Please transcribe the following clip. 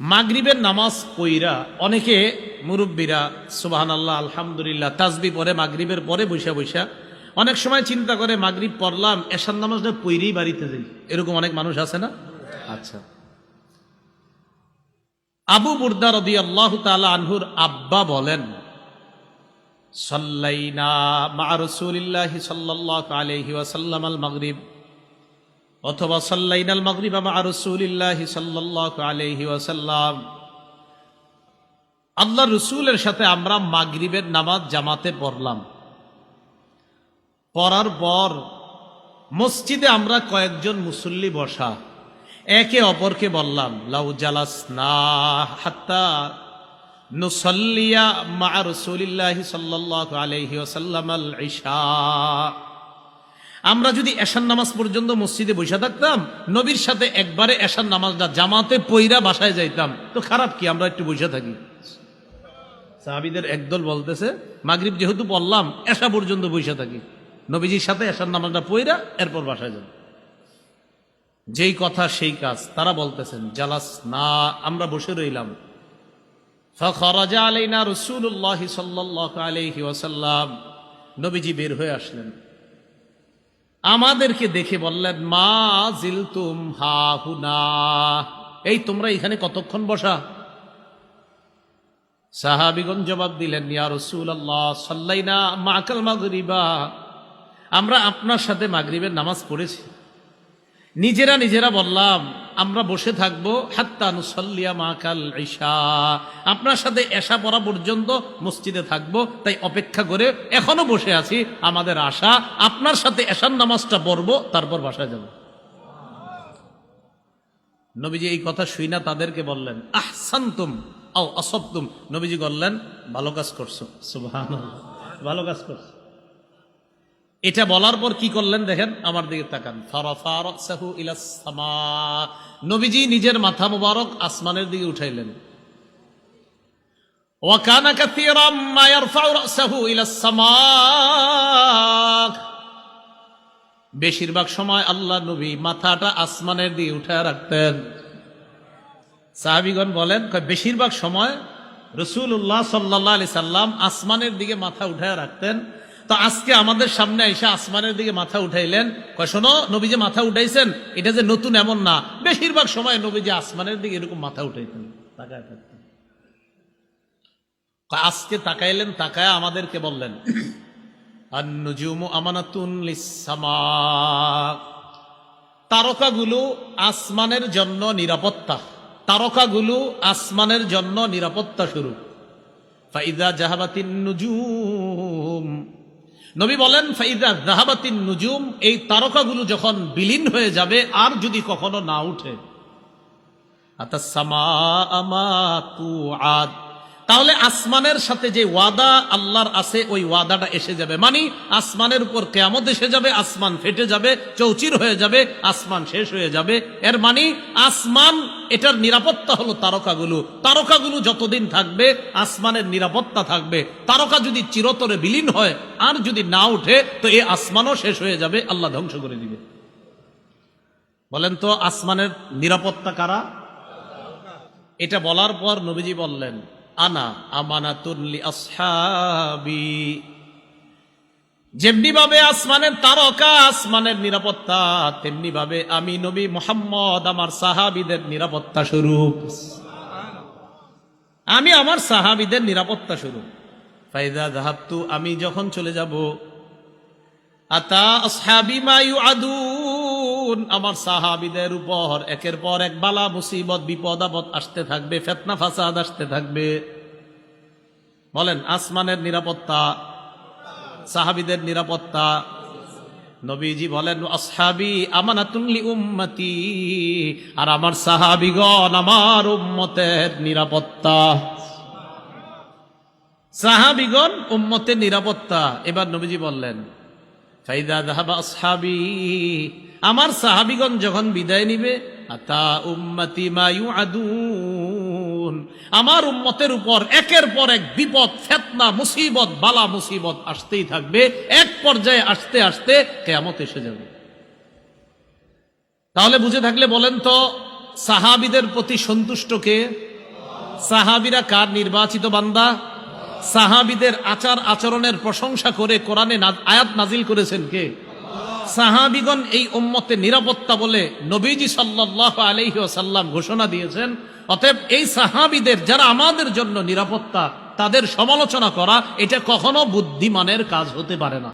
মাগরিবের নামাজ পইরা অনেকে মুরব্বীরা সুবাহান আল্লাহ আলহামদুলিল্লাহ তাজবি পরে মাগরিবের পরে বৈশা বৈশা অনেক সময় চিন্তা করে মাগরিব পড়লাম এশার নামাজটা পইরেই বাড়িতে যাই। এরকম অনেক মানুষ আছে না? আচ্ছা। আবু বুর্দা রদি আল্লাহ তালা আনহুর আব্বা বলেন সাল্লাইনা মা রসুলিল্লাহি সাল্লাল্লাহু আলাইহি ওয়াসাল্লাম আল মাগরিব অথবা সাল্লাইনাল মাগরিব মা রাসূলিল্লাহি সাল্লাল্লাহু আলাইহি ওয়াসাল্লাম। আল্লাহ রসুলের সাথে আমরা মাগরিবের নামাজ জামাতে পড়লাম। পড়ার পর মসজিদে আমরা কয়েকজন মুসল্লি বসা, একে অপরকে বললাম, লাউ জালাস না হাত্তা নুসল্লিয়া মা রসুলিল্লাহি সাল্লাল্লাহু আলাইহি ওয়াসাল্লাম আল ইশা। আমরা যদি এশান নামাজ পর্যন্ত মসজিদে বসে থাকতাম, নবীর সাথে একবারে এশান নামাজটা জামাতে পইরা বাসায় যাইতাম, তো খারাপ কি? আমরা একটু বসে থাকি। সাহাবিদের একদল বলতেছে, মাগরিব যেহেতু বললাম এশা পর্যন্ত বসে থাকি। নবীজির সাথে এশান নামাজটা পইরা এরপর বাসায় যাব। যেই কথা, সেই কাজ। তারা বলতেছেন, জালাস, না, আমরা বসে রইলাম। ফখরাজা আলাইনা রসুল্লাহ সাল্লাহ আলাইহি ওয়াসাল্লাম, নবীজি বের হয়ে আসলেন। আমাদেরকে দেখে বললেন, মা জিলতুম হা হুনা এই তোমরা এখানে কতক্ষণ বসা? সাহাবিগণ জবাব দিলেন রসুল আল্লাহ সাল্লাইনা আমরা আপনার সাথে মাগরিবের নামাজ পড়েছি। নিজেরা নিজেরা বললাম আমরা বসে থাকব, হাত্তা নুসল্লিয়া মাকাল ঈশা আপনার সাথে এশা পড়া পর্যন্ত মসজিদে থাকব, তাই অপেক্ষা করে এখনও বসে আছি, আমাদের আশা, আপনার সাথে এশার নামাজটা পড়ব, তারপর বাসায় যাব। নবীজি এই কথা শুই না, তাদেরকে বললেন, আহসান্তুম আও অসপ্তুম নবীজি বললেন, ভালো কাজ করছ সুবহান ভালো কাজ করছ। এটা বলার পর কি করলেন দেখেন? আমার দিকে তাকান। নবীজি নিজের মাথা মুবারক আসমানের দিকে উঠাইলেন। বেশিরভাগ সময় আল্লাহ নবী মাথাটা আসমানের দিকে উঠায় রাখতেন। সাহাবিগণ বলেন বেশিরভাগ সময় রসুল্লাহ সাল্লাহ আলি সাল্লাম আসমানের দিকে মাথা উঠায় রাখতেন। তো আজকে আমাদের সামনে এসে আসমানের দিকে মাথা উঠাইলেন। শোনো নবী যে মাথা উঠাইছেন। এটা যে নতুন এমন না। বেশিরভাগ সময় নবী যে আসমানের দিকে এরকম মাথা উঠাইতেন, তাকায় থাকতেন। আজকে তাকাইলেন, তাকায় আমাদেরকে বললেন তারকাগুলো আসমানের জন্য নিরাপত্তা। তারকাগুলো আসমানের জন্য নিরাপত্তা স্বরূপ। ফাইদা জাহাবাতিন নুজুম। নবী বলেন ফাইদা জাহাবাতিন নুজুম এই তারকাগুলো যখন বিলীন হয়ে যাবে, আর যদি কখনো না উঠে। আতাসামা আমাতু আদ তাহলে আসমানের সাথে যে ওয়াদা আল্লাহর আছে, ওই ওয়াদাটা এসে যাবে। মানে আসমানের উপর কেয়ামত এসে যাবে, আসমান ফেটে যাবে, চৌচির হয়ে যাবে, আসমান শেষ হয়ে যাবে। এর মানে আসমান, এটার নিরাপত্তা হলো তারকাগুলো। তারকাগুলো যতদিন থাকবে, আসমানের নিরাপত্তা থাকবে। তারকা যদি চিরতরে বিলীন হয়, আর যদি না উঠে, তো এই আসমানও শেষ হয়ে যাবে, আল্লাহ ধ্বংস করে দিবে। বলেন তো, আসমানের নিরাপত্তা কারা? এটা বলার পর নবীজি বললেন আনা আমানাতুল্লি আসহাবি যেমনি ভাবে আসমানের তারকা, আসমানের নিরাপত্তা তেমনি ভাবে আমি নবী মোহাম্মদ, আমার সাহাবিদের নিরাপত্তা স্বরূপ। আমি আমার সাহাবিদের নিরাপত্তা স্বরূপ। ফাইদা জাহাবতু আমি যখন চলে যাব, আতা আসহাবি মায়ু আদুন আমার সাহাবিদের উপর একের পর এক বালা, মুসিবত, বিপদ, আপদ আসতে থাকবে, ফেতনা, ফাসাদ আসতে থাকবে, বলেন আসমানের নিরাপত্তা, সাহাবিদের নিরাপত্তা, নবীজি বলেন, আসহাবি আমানাতুল্লি উম্মতি আর আমার সাহাবিগণ আমার উম্মতের নিরাপত্তা। সাহাবিগণ উম্মতের নিরাপত্তা। এবার নবীজি বললেন আমার সাহাবিগণ যখন বিদায় নিবে মায়ু আমার উম্মতের উপর একের পর এক বিপদ, ফেতনা, মুসিবত, বালা, মুসিবত আসতেই থাকবে, এক পর্যায়ে আসতে আসতে কেয়ামত এসে যাবে। তাহলে বুঝে থাকলে বলেন তো, সাহাবিদের প্রতি সন্তুষ্টকে সাহাবিরা কার নির্বাচিত বান্দা? সাহাবিদের আচার আচরণের প্রশংসা করে কোরআনে আয়াত নাজিল করেছেন কে? সাহাবিগণ এই উম্মতে নিরাপত্তা বলে নবীজি সাল্লাহ আলহি সাল্লাম ঘোষণা দিয়েছেন। অতএব এই সাহাবিদের যারা আমাদের জন্য নিরাপত্তা, তাদের সমালোচনা করা, এটা কখনো বুদ্ধিমানের কাজ হতে পারে না।